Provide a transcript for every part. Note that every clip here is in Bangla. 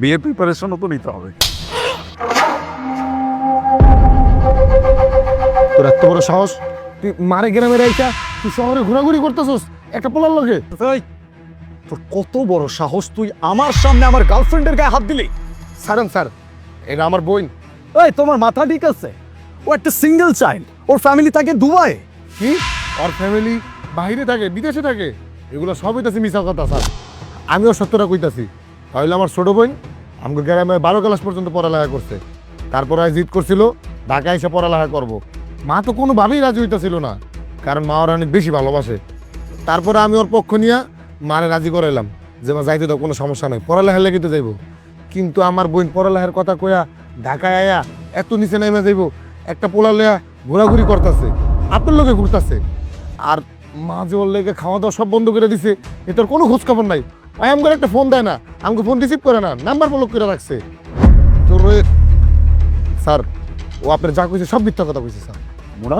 বিয়ের প্রিপারেশনও তো নিতে হবে। তোর এত বড় সাহস? তুই মারে গ্রামে রাইছা তুই শহরে ঘোরাঘুরি করতেছস একটা পোলার লোকে তোর কত বড় সাহস তুই আমার সামনে আমার গার্লফ্রেন্ডের গায়ে হাত দিলি? সারেন স্যার এটা আমার বোন। এই তোমার মাথা ঠিক আছে? ও একটা সিঙ্গেল চাইল্ড ওর ফ্যামিলি থাকে দুবাই কি? ওর ফ্যামিলি বাইরে থাকে বিদেশে থাকে? এগুলো সব হইতাছি মিশা কথা স্যার। আমিও সত্যটা কইতাছি। তাহলে আমার ছোট বোন আমাকে গ্রামে বারো ক্লাস পর্যন্ত পড়ালেখা করছে। তারপর জিদ করছিল, ঢাকা এসে পড়ালেখা করব। মা তো কোনোভাবেই রাজি হইতাছিল না, কারণ মা ওর অনেক বেশি ভালোবাসে। তারপরে আমি ওর পক্ষ নিয়ে মারে রাজি করাইলাম, যে মা যাইতে তো কোনো সমস্যা নাই, পড়ালেখা লেগে তো যাইব। কিন্তু আমার বোন পড়ালেখার কথা কয়া ঢাকায় আয়া এত নিচে নেমে যাইব, একটা পোলা লয়া ঘোরাঘুরি করতেছে, আপনার লোকে ঘুরতেছে। আর মা যে ওর লেগে খাওয়া দাওয়া সব বন্ধ করে দিছে এটার কোনো খোঁজখবর নাই। আই করে একটা ফোন দেয় না আমাকে ফোন রিসিভ করে না নাম্বার ব্লক করে রাখছে। তোর স্যার ও আপনার যা কইছে সব মিথ্যা কথা কইছে স্যার। মোনা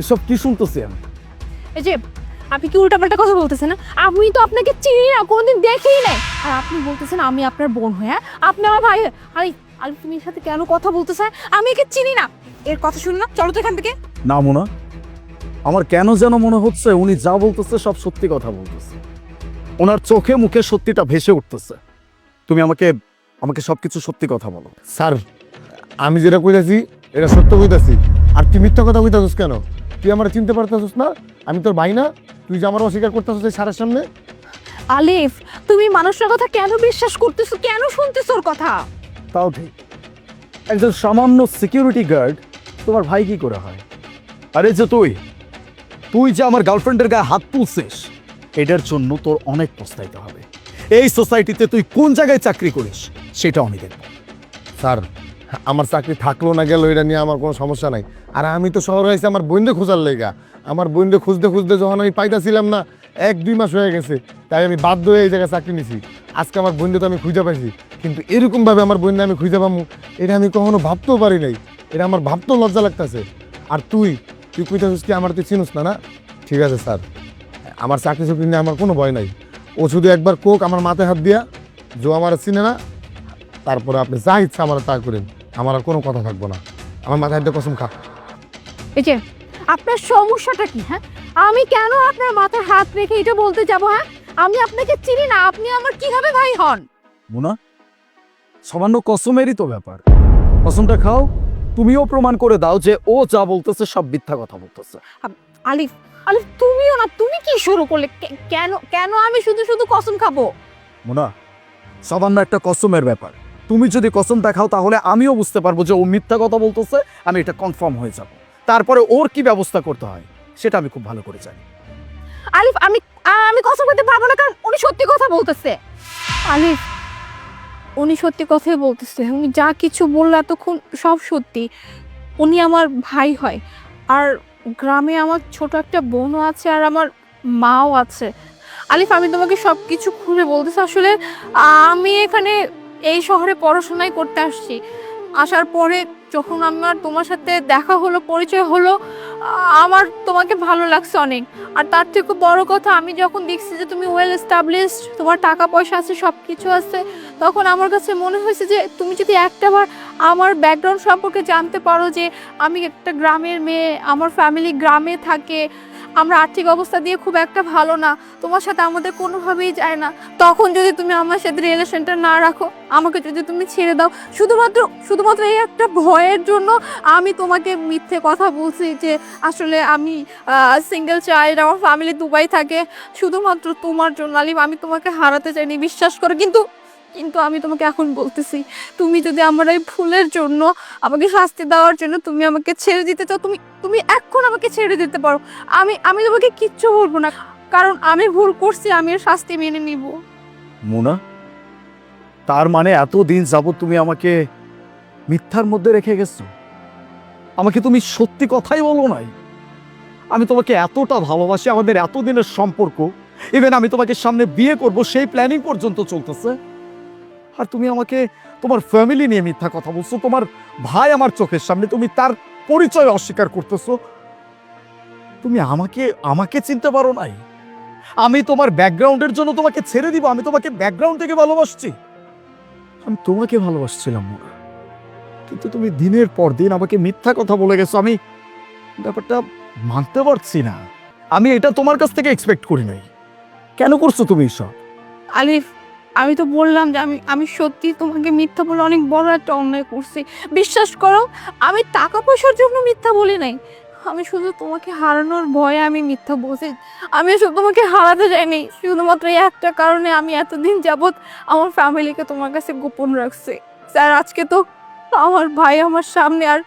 এসব কি শুনতেছি আমি? এই যে আপনি কি উল্টাপাল্টা কথা বলতেছেন না? আমি তো আপনাকে চিনি না কোনোদিন দেখিই নাই। আর আপনি বলতেছেন আমি আপনার বোন হয়ে হ্যাঁ? আপনি আমার ভাই হয়ে। আরে আরে তুমি এর সাথে কেন কথা বলতেছেন আমি একে চিনি না। এর কথা শুনুন না চলো তো এখান থেকে। না মোনা আমার কেন যেন মনে হচ্ছে উনি যা বলতেছে সব সত্যি কথা বলতেছে। ওনার চোখে মুখে সত্যিটা ভেসে উঠতেছে। তুমি আমাকে আমাকে সবকিছু সত্যি কথা বলো। স্যার আমি যেটা কইতাছি এটা সত্য কইতাছি। আর তুই মিথ্যা কথা কইতাছিস কেন? তুই আমার চিনতে পারতাছিস না? আমি তোর ভাই না? তুই যে আমার অস্বীকার করতেছিস এই সারের সামনে? আলিফ তুমি মানুষের কথা কেন বিশ্বাস করতেছো? কেন শুনতেছো ওর কথা? তাও ঠিক। একজন সামান্য সিকিউরিটি গার্ড তোমার ভাই কি করে হয়? আরে যে তুই তুই যে আমার গার্লফ্রেন্ডের গায়ে হাত তুলছিস এটার জন্য তোর অনেক পস্তাইতে হবে। এই সোসাইটিতে তুই কোন জায়গায় চাকরি করিস সেটা আমি দেখব। স্যার, আমার চাকরি থাকল না, গেল, এটা নিয়ে আমার কোনো সমস্যা নাই। আর আমি তো শহরে আইসি আমার বইন্দে খোঁজার লেগা। আমার বইন্দে খুঁজতে খুঁজতে যখন আমি পাইতাছিলাম না, এক, দুই মাস হয়ে গেছে, তাই আমি বাধ্য হয়ে এই জায়গায় চাকরি নিছি। আজকে আমার বইন্দে তো আমি খুঁজে পাইছি, কিন্তু এরকমভাবে আমার বইন্দে আমি খুঁজে পাবো এটা আমি কখনো ভাবতেও পারি নাই। এটা আমার ভাবতেও লজ্জা লাগতেছে। আর তুই তুই কইতাছিস কি আমার তুই চিনুস না না? ঠিক আছে, স্যার। আমার চাকরি চাকরি নিয়ে আমার কোনো ভয় নাই। ও শুধু একবার কোক আমার মাথায় হাত দিয়া যে আমার চিনে না তারপরে আপনি যা ইচ্ছা আমার তা করেন আমার আর কোনো কথা থাকব না। আমার মাথায় একটা কসম খা। এই যে আপনার সমস্যাটা কি হ্যাঁ? আমি কেন আপনার মাথায় হাত রেখে এটা বলতে যাব হ্যাঁ? আমি আপনাকে চিনি না আপনি আমার কীভাবে ভাই হন? মুনা সামান্য কসমেরই তো ব্যাপার। কসমটা খাও তুমিও প্রমাণ করে দাও যে ও যা বলতেছে সব মিথ্যা কথা বলতেছে। আলিফ আলিফ তুমিও না তুমি কি শুরু করলে? কেন কেন আমি শুধু শুধু কসম খাব? মুনা সামান্য একটা কসমের ব্যাপার। তুমি যদি কসম দেখাও তাহলে আমিও বুঝতে পারব যে ও মিথ্যা কথা বলতেছে আমি এটা কনফার্ম হয়ে যাব। তারপরে ওর কি ব্যবস্থা করতে হয় সেটা আমি খুব ভালো করে জানি। আলিফ আমি আমি কসম করতে পারব না কারণ উনি সত্যি কথা বলতেছে। আলিফ উনি সত্যি কথাই বলতেছে, উনি যা কিছু বলল এতক্ষণ সব সত্যি। উনি আমার ভাই হয়। আর গ্রামে আমার ছোট একটা বোনও আছে আর আমার মাও আছে। আলিফ, আমি তোমাকে সব কিছু খুলে বলতেছি, আসলে আমি এখানে এই শহরে পড়াশোনাই করতে আসছি। আসার পরে যখন আমার তোমার সাথে দেখা হলো, পরিচয় হলো, আমার তোমাকে ভালো লাগছে অনেক। আর তার থেকে বড় কথা, আমি যখন দেখছি যে তুমি ওয়েল এস্টাবলিশড তোমার টাকা পয়সা আছে সব কিছু আছে তখন আমার কাছে মনে হয়েছে যে তুমি যদি একটাবার আমার ব্যাকগ্রাউন্ড সম্পর্কে জানতে পারো যে আমি একটা গ্রামের মেয়ে, আমার ফ্যামিলি গ্রামে থাকে, আমরা আর্থিক অবস্থা দিয়ে খুব একটা ভালো না, তোমার সাথে আমাদের কোনোভাবেই যায় না। তখন যদি তুমি আমার সাথে রিলেশনটা না রাখো, আমাকে যদি তুমি ছেড়ে দাও, শুধুমাত্র শুধুমাত্র এই একটা ভয়ের জন্য আমি তোমাকে মিথ্যে কথা বলছি যে আসলে আমি সিঙ্গেল চাইল্ড আমার ফ্যামিলি দুবাই থাকে, শুধুমাত্র তোমার জন্য, আলিম, আমি তোমাকে হারাতে চাইনি, বিশ্বাস করো, কিন্তু কিন্তু আমি তোমাকে এখন বলতেছি, তুমি যদি আমার এই ভুলের জন্য আমাকে শাস্তি দেওয়ার জন্য তুমি আমাকে ছেড়ে দিতে চাও, তুমি তুমি এখন আমাকে ছেড়ে দিতে পারো। আমি আমি তোমাকে কিচ্ছু বলব না, কারণ আমি ভুল করছি, আমি এর শাস্তি মেনে নিব। মুনা, তার মানে এতদিন যাবত তুমি আমাকে মিথ্যার মধ্যে রেখে গেছো? আমাকে তুমি সত্যি কথাই বলো নাই? আমি তোমাকে এতটা ভালোবাসি, আমাদের এতদিনের সম্পর্ক ইভেন আমি তোমাকে সামনে বিয়ে করব, সেই প্ল্যানিং পর্যন্ত চলতেছে। আর তুমি আমাকে তোমার ফ্যামিলি নিয়ে মিথ্যা কথা বলছো, তোমার ভাই আমার চোখের সামনে, তুমি তার পরিচয় অস্বীকার করতেছো। তুমি আমাকে আমাকে চিনতে পারো নাই। আমি তোমার ব্যাকগ্রাউন্ডের জন্য তোমাকে ছেড়ে দিব, আমি তোমাকে ব্যাকগ্রাউন্ড থেকে ভালোবাসছি। আমি তোমাকে ভালোবাসছিলাম কিন্তু তুমি দিনের পর দিন আমাকে মিথ্যা কথা বলে গেছো, আমি ব্যাপারটা মানতে পারছি না। আমি এটা তোমার কাছ থেকে এক্সপেক্ট করি নাই। কেন করছ তুমি এসব? আলিফ আমি তো বললাম যে আমি আমি সত্যি তোমাকে মিথ্যা বলে অনেক বড় একটা অন্যায় করছি। বিশ্বাস করো, আমি টাকা পয়সার জন্য মিথ্যা বলি নাই। আমি শুধু তোমাকে হারানোর ভয়ে আমি মিথ্যা বলছি। আমি শুধু তোমাকে হারাতে চাইনি। শুধুমাত্র এই একটা কারণে আমি এতদিন যাবৎ আমার ফ্যামিলিকে তোমার কাছে গোপন রাখছি। স্যার, আজকে তো আমার ভাই আমার সামনে আর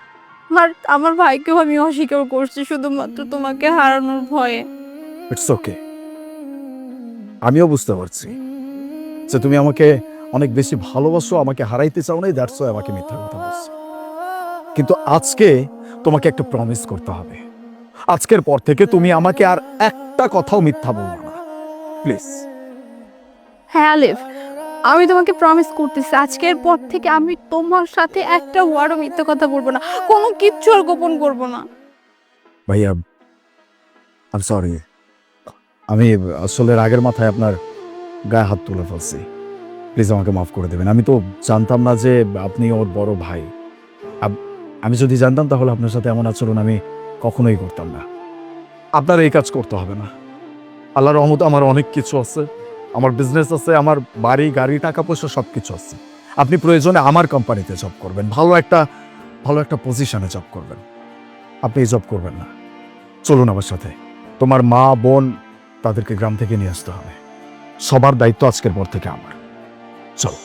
আর আমার ভাইকেও আমি অস্বীকার করছি শুধুমাত্র তোমাকে হারানোর ভয়ে। ইটস ওকে আমিও বুঝতে পারছি। যে তুমি আমাকে অনেক বেশি ভালোবাসো আমাকে হারাইতে চাও নাই দ্যাটস ওয়াই আমাকে মিথ্যা কথা বলছো। কিন্তু আজকে তোমাকে একটা প্রমিস করতে হবে। আজকের পর থেকে তুমি আমাকে আর একটা কথাও মিথ্যা বলবে না। প্লিজ হ্যাঁ আলিফ আমি তোমাকে প্রমিস করতেছি আজকের পর থেকে আমি তোমার সাথে একটা ওয়ার্ডও মিথ্যে কথা বলব না কোনো কিচ্ছু আর গোপন করব না। ভাইয়া আম সরি আমি আসলে রাগের মাথায় আপনার গায়ে হাত তুলে ফেলছি। প্লিজ আমাকে মাফ করে দেবেন। আমি তো জানতাম না যে আপনি ওর বড় ভাই। আমি যদি জানতাম তাহলে আপনার সাথে এমন আচরণ আমি কখনোই করতাম না। আপনার এই কাজ করতে হবে না। আল্লাহর রহমত আমার অনেক কিছু আছে। আমার বিজনেস আছে, আমার বাড়ি, গাড়ি, টাকা পয়সা সব কিছু আছে। আপনি প্রয়োজনে আমার কোম্পানিতে জব করবেন। ভালো একটা ভালো একটা পজিশনে জব করবেন। আপনি এই জব করবেন না। চলুন আমার সাথে। তোমার মা, বোন তাদেরকে গ্রাম থেকে নিয়ে আসতে হবে। সবার দায়িত্ব আজকের পর থেকে আমার। চলো।